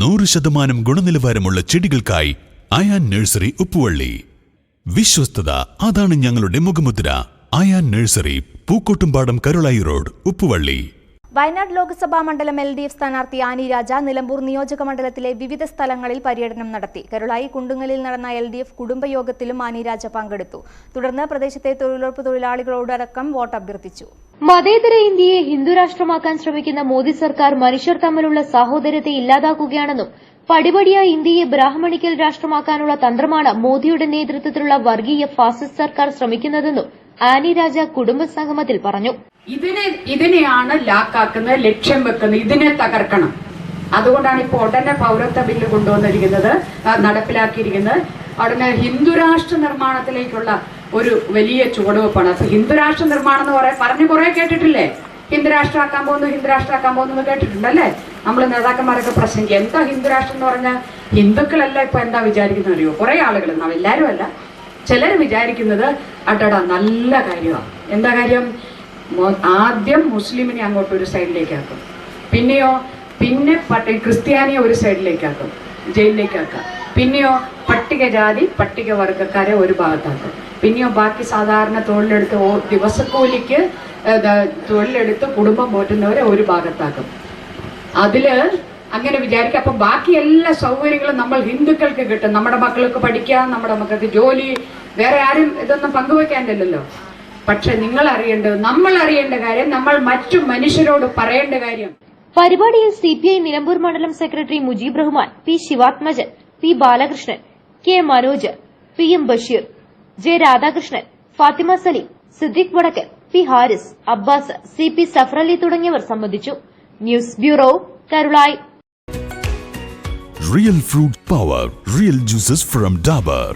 നൂറ് ശതമാനം ഗുണനിലവാരമുള്ള ചെടികൾക്കായി അയാൻ നഴ്സറി ഉപ്പുവള്ളി. വിശ്വസ്തത അതാണ് ഞങ്ങളുടെ മുഖമുദ്ര. Ayan nursery Pookkottumpadam Karulai road Uppuvalli. Wayanad Lok Sabha മണ്ഡലം എൽ ഡി എഫ് സ്ഥാനാർത്ഥി ആനി രാജ നിലമ്പൂർ നിയോജക മണ്ഡലത്തിലെ വിവിധ സ്ഥലങ്ങളിൽ പര്യടനം നടത്തി. കരുളായി കുണ്ടുങ്ങലിൽ നടന്ന എൽ ഡി എഫ് കുടുംബയോഗത്തിലും ആനി രാജ പങ്കെടുത്തു. തുടർന്ന് പ്രദേശത്തെ തൊഴിലുറപ്പ് തൊഴിലാളികളോടടക്കം വോട്ട് അഭ്യർത്ഥിച്ചു മതേതര ഇന്ത്യയെ ഹിന്ദുരാഷ്ട്രമാക്കാൻ ശ്രമിക്കുന്ന മോദി സർക്കാർ മനുഷ്യർ തമ്മിലുള്ള സാഹോദര്യത്തെ ഇല്ലാതാക്കുകയാണെന്നും പടിപടിയായി ഇന്ത്യയെ ബ്രാഹ്മണിക്കൽ രാഷ്ട്രമാക്കാനുള്ള തന്ത്രമാണ് മോദിയുടെ നേതൃത്വത്തിലുള്ള വർഗീയ ഫാസിസ്റ്റ് സർക്കാർ ശ്രമിക്കുന്നതെന്നും ആനി രാജ കുടുംബസംഗമത്തിൽ പറഞ്ഞു. ഇതിനെ ഇതിനെയാണ് ലാക്കാക്കുന്നത് ലക്ഷ്യം വെക്കുന്നത് ഇതിനെ തകർക്കണം. അതുകൊണ്ടാണ് ഇപ്പോൾ ഉടനെ പൗരത്വ ബില്ല് കൊണ്ടുവന്നിരിക്കുന്നത് നടപ്പിലാക്കിയിരിക്കുന്നത്. ഉടനെ ഹിന്ദുരാഷ്ട്ര നിർമ്മാണത്തിലേക്കുള്ള ഒരു വലിയ ചുവടുവെപ്പാണ്. അപ്പൊ ഹിന്ദുരാഷ്ട്ര നിർമ്മാണം എന്ന് പറയാൻ പറഞ്ഞു കുറെ കേട്ടിട്ടില്ലേ? ഹിന്ദുരാഷ്ട്രമാക്കാൻ പോകുന്നു ഹിന്ദുരാഷ്ട്രമാക്കാൻ പോകുന്നു എന്ന് കേട്ടിട്ടുണ്ടല്ലേ? നമ്മൾ നേതാക്കന്മാരൊക്കെ പ്രസംഗിക്കുക എന്താ ഹിന്ദുരാഷ്ട്രം എന്ന് പറഞ്ഞാൽ ഹിന്ദുക്കളല്ല ഇപ്പൊ എന്താ വിചാരിക്കുന്നത് അറിയോ? കുറെ ആളുകൾ നാം എല്ലാവരും അല്ല. ചിലർ വിചാരിക്കുന്നത് അട്ടട നല്ല കാര്യമാണ് എന്താ കാര്യം? ആദ്യം മുസ്ലിമിനെ അങ്ങോട്ട് ഒരു സൈഡിലേക്കാക്കും പിന്നെയോ പിന്നെ പട്ടി ക്രിസ്ത്യാനിയെ ഒരു സൈഡിലേക്കാക്കും ജയിലിലേക്കാക്കാം പിന്നെയോ പട്ടികജാതി പട്ടികവർഗക്കാരെ ഒരു ഭാഗത്താക്കും. പിന്നെയോ ബാക്കി സാധാരണ തൊഴിലെടുത്ത് ദിവസക്കൂലിക്ക് തൊഴിലെടുത്ത് കുടുംബം പോറ്റുന്നവരെ ഒരു ഭാഗത്താക്കും. അതിൽ അങ്ങനെ വിചാരിക്കുക അപ്പൊ ബാക്കി എല്ലാ സൗകര്യങ്ങളും നമ്മൾ ഹിന്ദുക്കൾക്ക് കിട്ടും. നമ്മുടെ മക്കൾക്ക് പഠിക്കാം നമ്മുടെ മക്കൾക്ക് ജോലി വേറെ ആരും ഇതൊന്നും പങ്കുവെക്കാനില്ലല്ലോ. പക്ഷെ നിങ്ങൾ അറിയേണ്ടത് നമ്മൾ അറിയേണ്ട കാര്യം നമ്മൾ മറ്റു മനുഷ്യരോട് പറയേണ്ട കാര്യം. പരിപാടിയിൽ സി പി ഐ നിലമ്പൂർ മണ്ഡലം secretary Mujeeb Rahman P Sivathmajan P Balakrishnan K Manoj P M Basheer J Radhakrishnan Fathima Saleem Siddique Vadakkan P Haris Abbas C P Safarali തുടങ്ങിയവർ സംബന്ധിച്ചു. News bureau Karulai. Real fruit power real juices from Dabur